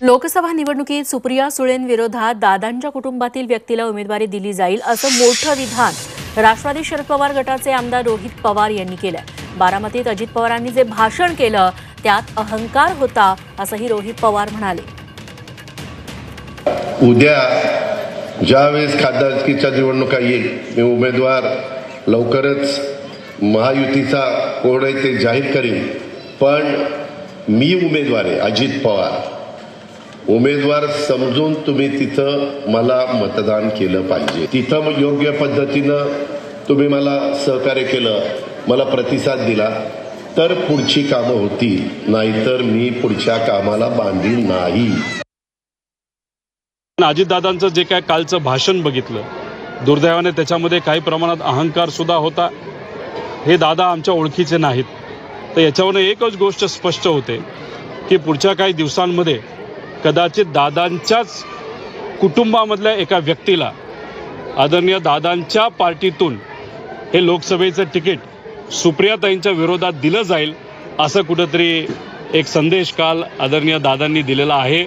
लोकसभा निवडणुकीत सुप्रिया सुळेंविरोधात दादांच्या कुटुंबातील व्यक्तीला उमेदवारी दिली जाईल असं मोठं विधान राष्ट्रवादी शरद पवार गटाचे आमदार रोहित पवार यांनी केलं बारामतीत अजित पवारांनी जे भाषण केलं त्यात अहंकार होता असंही रोहित पवार म्हणाले. उद्या ज्यावेळेस खासदारकीच्या निवडणुका येईल मी उमेदवार लवकरच महायुतीचा कोण आहे ते जाहीर करेन. पण मी उमेदवार आहे अजित पवार. उमेदवार समजून तुम्ही तिथं मला मतदान केलं पाहिजे. तिथं मग योग्य पद्धतीनं तुम्ही मला सहकार्य केलं मला प्रतिसाद दिला तर पुढची कामं होतील. नाहीतर मी पुढच्या कामाला बांधील नाही. पण अजितदादांचं जे काय कालचं भाषण बघितलं दुर्दैवाने त्याच्यामध्ये काही प्रमाणात अहंकार सुद्धा होता. हे दादा आमच्या ओळखीचे नाहीत. तर याच्यावरून एकच गोष्ट स्पष्ट होते की पुढच्या काही दिवसांमध्ये कदाचित दादांच्याच कुटुंबामधल्या एका व्यक्तीला आदरणीय दादांच्या पार्टीतून हे लोकसभेचं तिकीट सुप्रियाताईंच्या विरोधात दिलं जाईल असं कुठंतरी एक संदेश काल आदरणीय दादांनी दिलेला आहे.